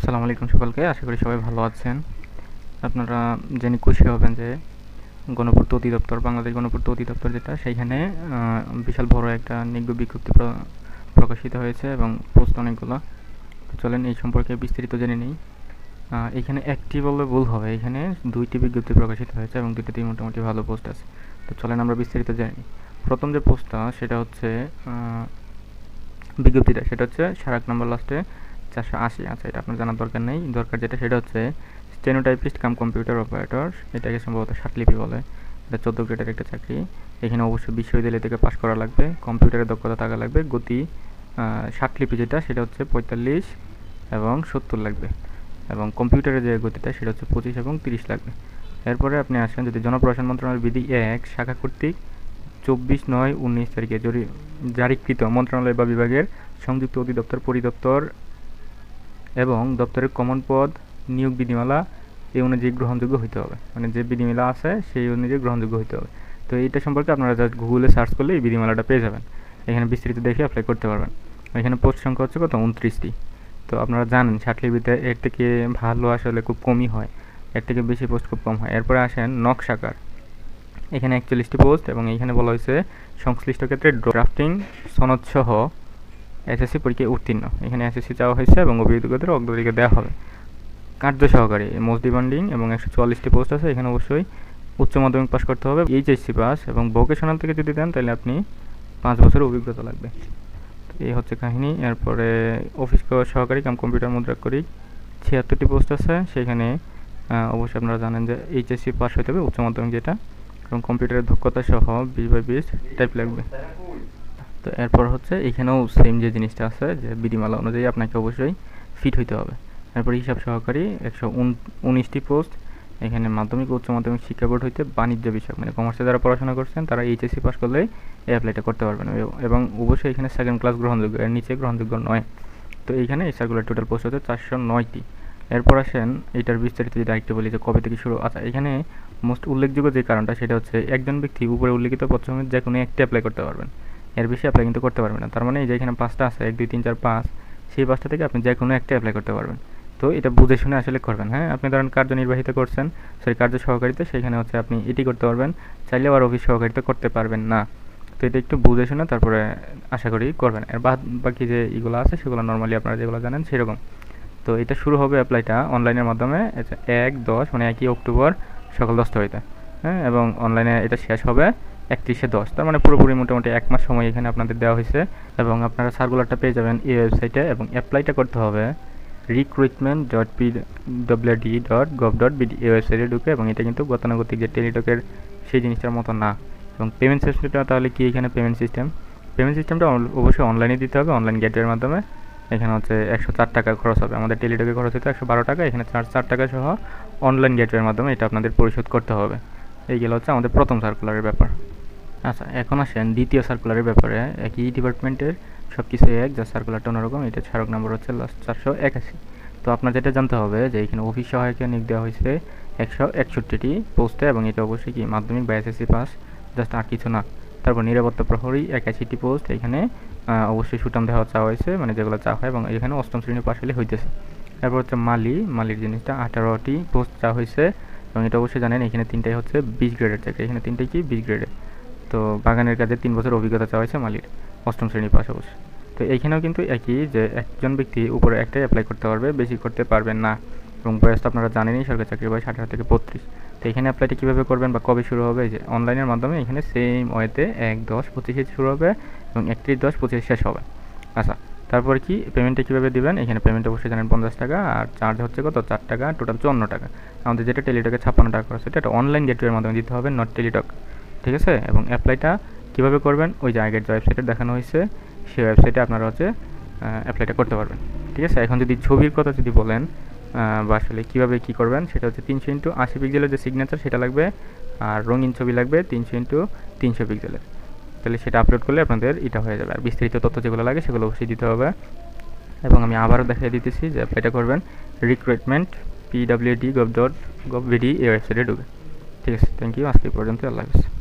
আসসালামু আলাইকুম সকলকে, আশা করি সবাই ভালো আছেন। আপনারা জেনে খুশি হবেন যে গণপূর্ত অধিদপ্তর, বাংলাদেশ গণপূর্ত অধিদপ্তর যেটা, সেইখানে বিশাল বড় একটা নিয়োগ বিজ্ঞপ্তি প্রকাশিত হয়েছে এবং পোস্ট অনেকগুলো। চলেন এই সম্পর্কে বিস্তারিত জেনে নিই। এখানে একটি বললে ভুল হবে। এখানে দুইটি বিজ্ঞপ্তি প্রকাশিত হয়েছে এবং দুইটাতেই মোটামুটি ভালো পোস্ট আছে। তো চলেন আমরা বিস্তারিত জেনে প্রথম যে পোস্টটা, সেটা হচ্ছে বিজ্ঞপ্তিটা, সেটা হচ্ছে সারাক নাম্বার লাস্টে চারশো আশি আচ্ছা এটা আপনার জানার দরকার নেই। দরকার যেটা সেটা হচ্ছে স্টেনোটাইপিস্ট কাম কম্পিউটার অপারেটর এটাকে সম্ভবত ষাটলিপি বলে। এটা চোদ্দ গ্রেডের একটা চাকরি। এখানে অবশ্যই বিশ্ববিদ্যালয় থেকে পাশ করা লাগবে কম্পিউটারের দক্ষতা থাকা লাগবে, গতি ষাটলিপি যেটা, সেটা হচ্ছে পঁয়তাল্লিশ এবং সত্তর লাগবে। এবং কম্পিউটারের যে গতিটা, সেটা হচ্ছে পঁচিশ এবং তিরিশ লাগবে। এরপরে আপনি আসেন, যদি জনপ্রশাসন মন্ত্রণালয় বিধি এক, শাখা কর্তৃক চব্বিশ নয়, উনিশ তারিখে জারিকৃত মন্ত্রণালয় বা বিভাগের সংযুক্ত অধিদপ্তর, পরিদপ্তর এবং দপ্তরের কমন পদ, নিয়োগ বিধিমালা এই অনুযায়ী গ্রহণযোগ্য হইতে হবে। মানে যে বিধিমালা আছে সেই অনুযায়ী গ্রহণযোগ্য হইতে হবে। তো এইটা সম্পর্কে আপনারা জাস্ট গুগলে সার্চ করলে এই বিধিমালাটা পেয়ে যাবেন। এখানে বিস্তৃত দেখে অ্যাপ্লাই করতে পারবেন। এখানে পোস্ট সংখ্যা হচ্ছে কত? উনত্রিশটি। তো আপনারা জানেন ষাটলিপিতে এর থেকে ভালো আসলে খুব কমই হয়। এর থেকে বেশি পোস্ট খুব কম হয়। এরপরে আসেন নকশাকার এখানে একচল্লিশটি পোস্ট এবং এইখানে বলা হয়েছে সংশ্লিষ্ট ক্ষেত্রে ড্রাফটিং সনদ সহ এসএসসি পরীক্ষায় উত্তীর্ণ। এখানে এসএসসি চাওয়া হয়েছে এবং অভিযোগদের অগ্রাধিকার দেওয়া হবে। কার্য সহকারী মোস্ট ডিমান্ডিং এবং একশো চুয়াল্লিশটি পোস্ট আছে, এখানে অবশ্যই উচ্চ মাধ্যমিক পাস করতে হবে, এইচএসসি পাস এবং ভোকেশনাল থেকে যদি দেন, তাহলে আপনি পাঁচ বছরের অভিজ্ঞতা লাগবে। এই হচ্ছে কাহিনী। এরপরে অফিস সহকারী কাম কম্পিউটার মুদ্রা করি, ছিয়াত্তরটি পোস্ট আছে, সেখানে অবশ্যই আপনারা জানেন যে এইচএসসি পাস হতে হবে, উচ্চ মাধ্যমিক যেটা, এবং কম্পিউটারের দক্ষতা সহ বিশ বাই বিশ টাইপ লাগবে। তো এরপর হচ্ছে এখানেও সেম যে জিনিসটা আছে, যে বিধিমালা অনুযায়ী আপনাকে অবশ্যই ফিট হইতে হবে। এরপর হিসাব সহকারী একশো উনিশটি পোস্ট এখানে মাধ্যমিক উচ্চ মাধ্যমিক শিক্ষা বোর্ড হইতে বাণিজ্য বিষয় মানে কমার্সে যারা পড়াশোনা করছেন, তারা এইচএসসি পাস করলেই এই অ্যাপ্লাইটা করতে পারবেন। এবং অবশ্যই এখানে সেকেন্ড ক্লাস গ্রহণযোগ্য, এর নিচে গ্রহণযোগ্য নয়। তো এইখানে এই সার্কুলার টোটাল পোস্ট হচ্ছে চারশো নয়টি। এরপর আসেন এইটার বিস্তারিত যদি আরেকটু বলি, যে কবে থেকে শুরু। আচ্ছা এখানে মোস্ট উল্লেখযোগ্য যে কারণটা, সেটা হচ্ছে একজন ব্যক্তি উপরে উল্লেখিত পশ্চিমে যে কোনো একটি অ্যাপ্লাই করতে পারবেন। এর বেশি অ্যাপ্লাই কিন্তু করতে পারবেন না। তার মানে যে এখানে পাঁচটা আছে, এক, দুই, তিন, চার, পাঁচ, সেই পাঁচটা থেকে আপনি যে কোনো একটা অ্যাপ্লাই করতে পারবেন। তো এটা বুঝে শুনে আসলে করবেন হ্যাঁ? আপনি ধরেন কার্যনির্বাহিত করছেন, সেই কার্য সহকারিতা সেখানে হচ্ছে আপনি এটি করতে পারবেন, চাইলে আবার অফিস সহকারিতা করতে পারবেন না। তো এটা একটু বুঝে শুনে তারপরে আশা করি করবেন। এর বাদ বাকি যে এগুলো আছে, সেগুলো নর্মালি আপনারা যেগুলো জানেন সেরকম। তো এটা শুরু হবে অ্যাপ্লাইটা অনলাইনের মাধ্যমে এক, দশ মানে একই অক্টোবর সকাল দশটা হইতে হ্যাঁ? এবং অনলাইনে এটা শেষ হবে একত্রিশে দশ। তার মানে পুরোপুরি মোটামুটি এক মাস সময় এখানে আপনাদের দেওয়া হয়েছে এবং আপনারা সার্কুলারটা পেয়ে যাবেন এই ওয়েবসাইটে এবং অ্যাপ্লাইটা করতে হবে recruitment dot P W D dot gov dot B D এই ওয়েবসাইটে ঢুকে এবং এটা কিন্তু গতানুগতিক যে টেলিটকের সেই জিনিসটার মতো না এবং পেমেন্ট সিস্টেমটা তাহলে কি এখানে পেমেন্ট সিস্টেম পেমেন্ট সিস্টেমটা অবশ্যই অনলাইনে দিতে হবে অনলাইন গেটওয়ের মাধ্যমে। এখানে হচ্ছে একশো চার টাকা খরচ হবে। আমাদের টেলিটকে খরচ হতো একশো বারো টাকা, এখানে চার চার টাকা সহ অনলাইন গেটওয়ের মাধ্যমে এটা আপনাদের পরিশোধ করতে হবে। এইগুলো হচ্ছে আমাদের প্রথম সার্কুলারের ব্যাপার। আচ্ছা এখন আসেন দ্বিতীয় সার্কুলারের ব্যাপারে। একই ডিপার্টমেন্টের সব কিছু এক, যা সার্কুলারটা অন্যরকম এটা ছাড়ক নাম্বার হচ্ছে লাস্ট চারশো একাশি। তো আপনার যেটা জানতে হবে, যে এখানে অফিস সহায়কে নিয়োগ দেওয়া হয়েছে একশো একষট্টিটি পোস্টে এবং এটা অবশ্যই কি মাধ্যমিক বা এসএসসি পাস জাস্ট আর কিছু না। তারপর নিরাপত্তা প্রহরী একাশিটি পোস্ট এখানে অবশ্যই সুটাম দেওয়া চাওয়া হয়েছে মানে যেগুলো চাওয়া হয়, এবং এখানে অষ্টম শ্রেণি পাশ হলে হইতেছে। তারপর হচ্ছে মালি, মালির জিনিসটা আঠারোটি পোস্ট চাওয়া হয়েছে, এবং এটা অবশ্যই জানেন, এখানে তিনটাই হচ্ছে বিশ গ্রেডের চাকরি। এখানে তিনটাই কি বিশ গ্রেডের তো বাগানের কাজে তিন বছর অভিজ্ঞতা চাওয়া হয়েছে মালির, অষ্টম শ্রেণির পাশ অবশ্যই তো এইখানেও কিন্তু একই যে একজন ব্যক্তি উপরে একটাই অ্যাপ্লাই করতে পারবে, বেশি করতে পারবেন না। এবং বয়স তো আপনারা জানেনই, সরকারি চাকরির বয়স আঠারো থেকে বত্রিশ। তো এখানে অ্যাপ্লাইটা কীভাবে করবেন বা কবে শুরু হবে? যে অনলাইনের মাধ্যমে এখানে সেম ওয়েতে এক, দশ, পঁচিশে শুরু হবে এবং একত্রিশ, দশ, পঁচিশে শেষ হবে। আচ্ছা তারপর কি? পেমেন্টটা কীভাবে দেবেন? এখানে পেমেন্ট অবশ্যই জানেন পঞ্চাশ টাকা আর চার্জ হচ্ছে কত? চার টাকা টোটাল চুয়ান্ন টাকা। আমাদের যেটা টেলিটকে ছাপ্পান্ন টাকা খরচ সেটা একটা অনলাইন গেটওয়ের মাধ্যমে দিতে হবে নট টেলিটক ঠিক আছে? এবং অ্যাপ্লাইটা কীভাবে করবেন? ওই যে আগের যে ওয়েবসাইটে দেখানো হয়েছে, সেই ওয়েবসাইটে আপনারা হচ্ছে অ্যাপ্লাইটা করতে পারবেন। ঠিক আছে? এখন যদি ছবির কথা যদি বলেন বা আসলে কীভাবে কী করবেন, সেটা হচ্ছে তিনশো ইন্টু আশি পিক্সেলের যে সিগনেচার সেটা লাগবে, আর রঙিন ছবি লাগবে তিনশো ইন্টু তিনশো পিক্সেলের। তাহলে সেটা আপলোড করলে আপনাদের এটা হয়ে যাবে। আর বিস্তারিত তথ্য যেগুলো লাগে, সেগুলো অবশ্যই দিতে হবে। এবং আমি আবারও দেখিয়ে দিতেছি যে অ্যাপ্লাইটা করবেন recruitment P W D gov dot gov V D এই ওয়েবসাইটে ঢুকে। ঠিক আছে? থ্যাংক ইউ আজকে পর্যন্ত আল্লাহ হাফিজ।